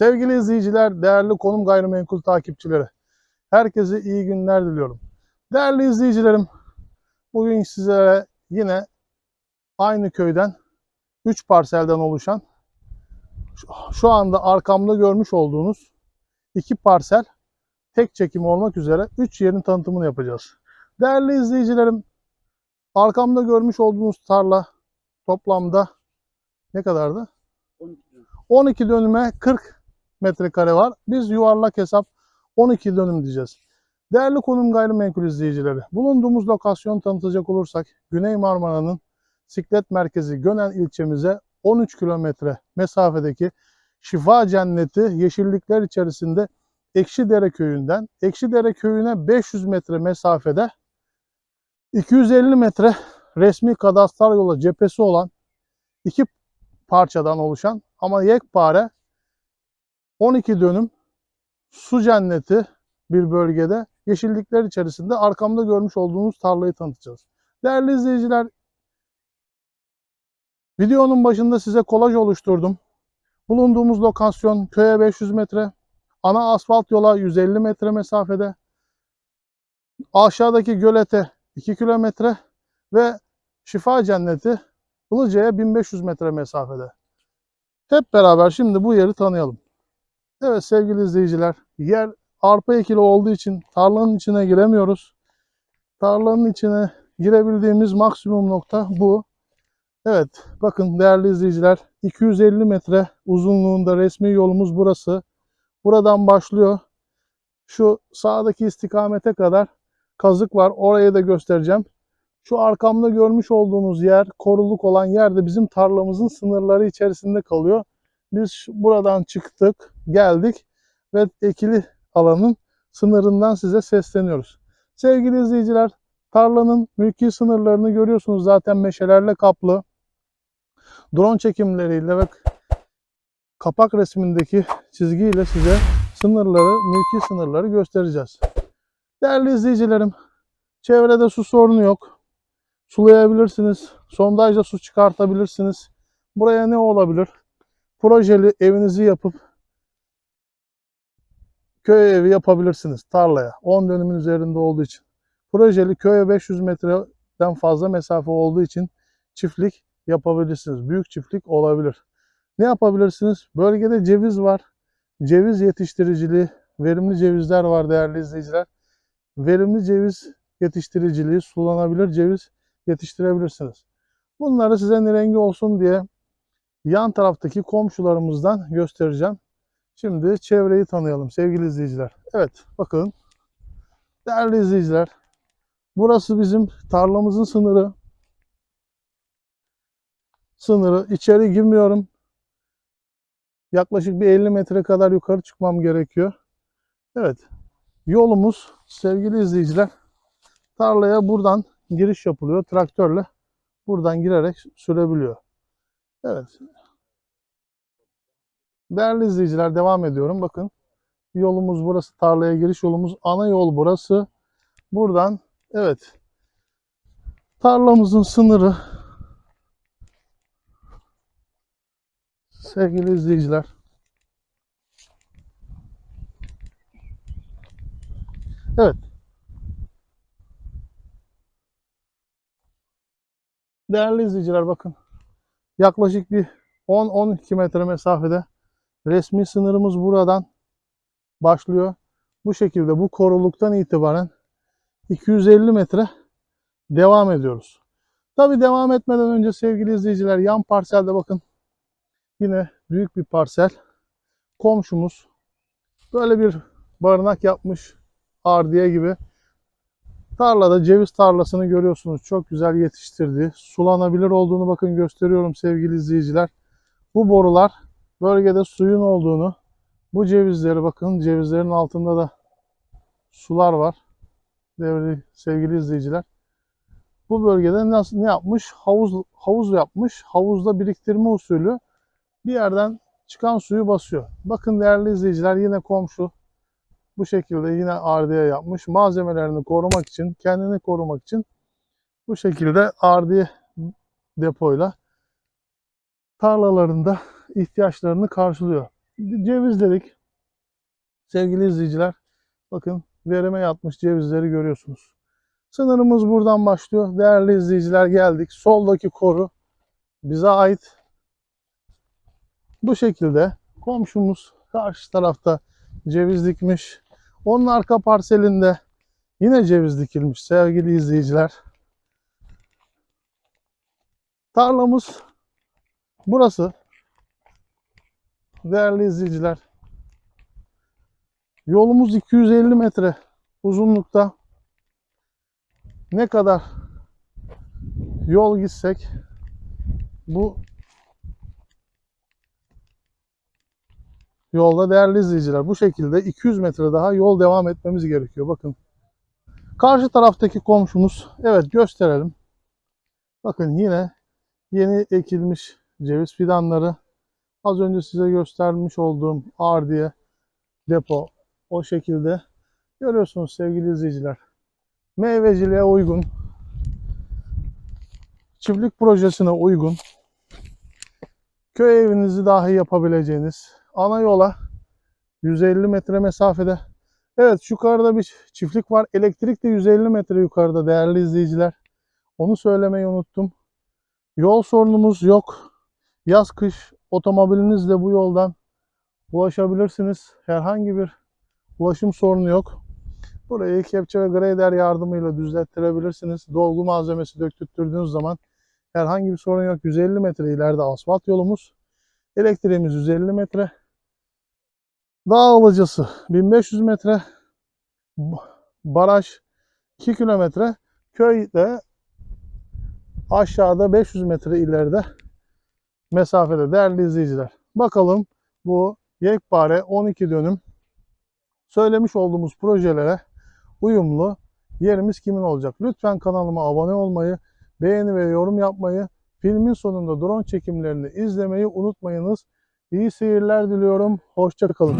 Sevgili izleyiciler, değerli konum gayrimenkul takipçileri. Herkese iyi günler diliyorum. Değerli izleyicilerim, bugün sizlere yine aynı köyden 3 parselden oluşan şu- anda arkamda görmüş olduğunuz iki parsel tek çekim olmak üzere 3 yerin tanıtımını yapacağız. Değerli izleyicilerim, arkamda görmüş olduğunuz tarla toplamda ne kadardı? 12 dönüme 40 metrekare var. Biz yuvarlak hesap 12 dönüm diyeceğiz. Değerli konum gayrimenkul izleyicileri, bulunduğumuz lokasyon tanıtacak olursak Güney Marmara'nın Siklet Merkezi Gönen ilçemize 13 kilometre mesafedeki Şifa Cenneti yeşillikler içerisinde Ekşidere köyünden Ekşidere köyüne 500 metre mesafede 250 metre resmi kadastral yola cephesi olan iki parçadan oluşan ama yekpare 12 dönüm su cenneti bir bölgede yeşillikler içerisinde arkamda görmüş olduğunuz tarlayı tanıtacağız. Değerli izleyiciler, videonun başında size kolaj oluşturdum. Bulunduğumuz lokasyon köye 500 metre, ana asfalt yola 150 metre mesafede, aşağıdaki gölete 2 kilometre ve şifa cenneti Ilıca'ya 1500 metre mesafede. Hep beraber şimdi bu yeri tanıyalım. Evet sevgili izleyiciler, yer arpa ekili olduğu için tarlanın içine giremiyoruz. Tarlanın içine girebildiğimiz maksimum nokta bu. Evet, bakın değerli izleyiciler, 250 metre uzunluğunda resmi yolumuz burası. Buradan başlıyor. Şu sağdaki istikamete kadar kazık var. Orayı da göstereceğim. Şu arkamda görmüş olduğunuz yer, koruluk olan yer de bizim tarlamızın sınırları içerisinde kalıyor. Biz buradan çıktık, geldik ve ekili alanın sınırından size sesleniyoruz. Sevgili izleyiciler, tarlanın mülki sınırlarını görüyorsunuz zaten meşelerle kaplı. Drone çekimleriyle ve kapak resmindeki çizgiyle size sınırları, mülki sınırları göstereceğiz. Değerli izleyicilerim, çevrede su sorunu yok. Sulayabilirsiniz. Sondajla su çıkartabilirsiniz. Buraya ne olabilir? Projeli evinizi yapıp köy evi yapabilirsiniz tarlaya. 10 dönümün üzerinde olduğu için. Projeli köye 500 metreden fazla mesafe olduğu için çiftlik yapabilirsiniz. Büyük çiftlik olabilir. Ne yapabilirsiniz? Bölgede ceviz var. Ceviz yetiştiriciliği, verimli cevizler var değerli izleyiciler. Verimli ceviz yetiştiriciliği, sulanabilir ceviz yetiştirebilirsiniz. Bunları size rengi olsun diye yan taraftaki komşularımızdan göstereceğim. Şimdi çevreyi tanıyalım sevgili izleyiciler. Evet bakın değerli izleyiciler burası bizim tarlamızın sınırı. Sınırı içeri girmiyorum. Yaklaşık bir 50 metre kadar yukarı çıkmam gerekiyor. Evet yolumuz sevgili izleyiciler tarlaya buradan giriş yapılıyor. Traktörle buradan girerek sürebiliyor. Evet. Değerli izleyiciler devam ediyorum. Bakın yolumuz burası. Tarlaya giriş yolumuz. Ana yol burası. Buradan evet tarlamızın sınırı sevgili izleyiciler Evet. Değerli izleyiciler bakın. Yaklaşık bir 10-12 metre mesafede resmi sınırımız buradan başlıyor. Bu şekilde bu koruluktan itibaren 250 metre devam ediyoruz. Tabi devam etmeden önce sevgili izleyiciler yan parselde bakın yine büyük bir parsel komşumuz böyle bir barınak yapmış ardiye gibi Tarlada ceviz tarlasını görüyorsunuz. Çok güzel yetiştirdi. Sulanabilir olduğunu bakın gösteriyorum sevgili izleyiciler. Bu borular bölgede suyun olduğunu, bu cevizleri bakın cevizlerin altında da sular var. Değerli sevgili izleyiciler. Bu bölgede nasıl ne yapmış? Havuz havuz yapmış. Havuzda biriktirme usulü bir yerden çıkan suyu basıyor. Bakın değerli izleyiciler yine komşu bu şekilde yine ardiye yapmış. Malzemelerini korumak için, kendini korumak için bu şekilde ardiye depoyla tarlalarında ihtiyaçlarını karşılıyor. ceviz dedik. Sevgili izleyiciler, bakın verime yatmış cevizleri görüyorsunuz. Sınırımız buradan başlıyor. Değerli izleyiciler geldik. Soldaki koru bize ait. Bu şekilde komşumuz karşı tarafta ceviz dikmiş. Onun arka parselinde yine ceviz dikilmiş sevgili izleyiciler. Tarlamız burası. Değerli izleyiciler. Yolumuz 250 metre uzunlukta. Ne kadar yol gitsek bu yolda değerli izleyiciler bu şekilde 200 metre daha yol devam etmemiz gerekiyor. Bakın. Karşı taraftaki komşumuz evet gösterelim. Bakın yine yeni ekilmiş ceviz fidanları. Az önce size göstermiş olduğum ardiye depo o şekilde görüyorsunuz sevgili izleyiciler. Meyveciliğe uygun, çiftlik projesine uygun, köy evinizi dahi yapabileceğiniz ana yola 150 metre mesafede. Evet yukarıda bir çiftlik var. Elektrik de 150 metre yukarıda değerli izleyiciler. Onu söylemeyi unuttum. Yol sorunumuz yok. Yaz kış otomobilinizle bu yoldan ulaşabilirsiniz. Herhangi bir ulaşım sorunu yok. Burayı kepçe ve grader yardımıyla düzlettirebilirsiniz. Dolgu malzemesi döktürttürdüğünüz zaman herhangi bir sorun yok. 150 metre ileride asfalt yolumuz. Elektriğimiz 150 metre. Dağ alıcısı 1500 metre. Baraj 2 kilometre. Köy de aşağıda 500 metre ileride mesafede değerli izleyiciler. Bakalım bu yekpare 12 dönüm söylemiş olduğumuz projelere uyumlu yerimiz kimin olacak? Lütfen kanalıma abone olmayı, beğeni ve yorum yapmayı, filmin sonunda drone çekimlerini izlemeyi unutmayınız. İyi seyirler diliyorum. Hoşça kalın.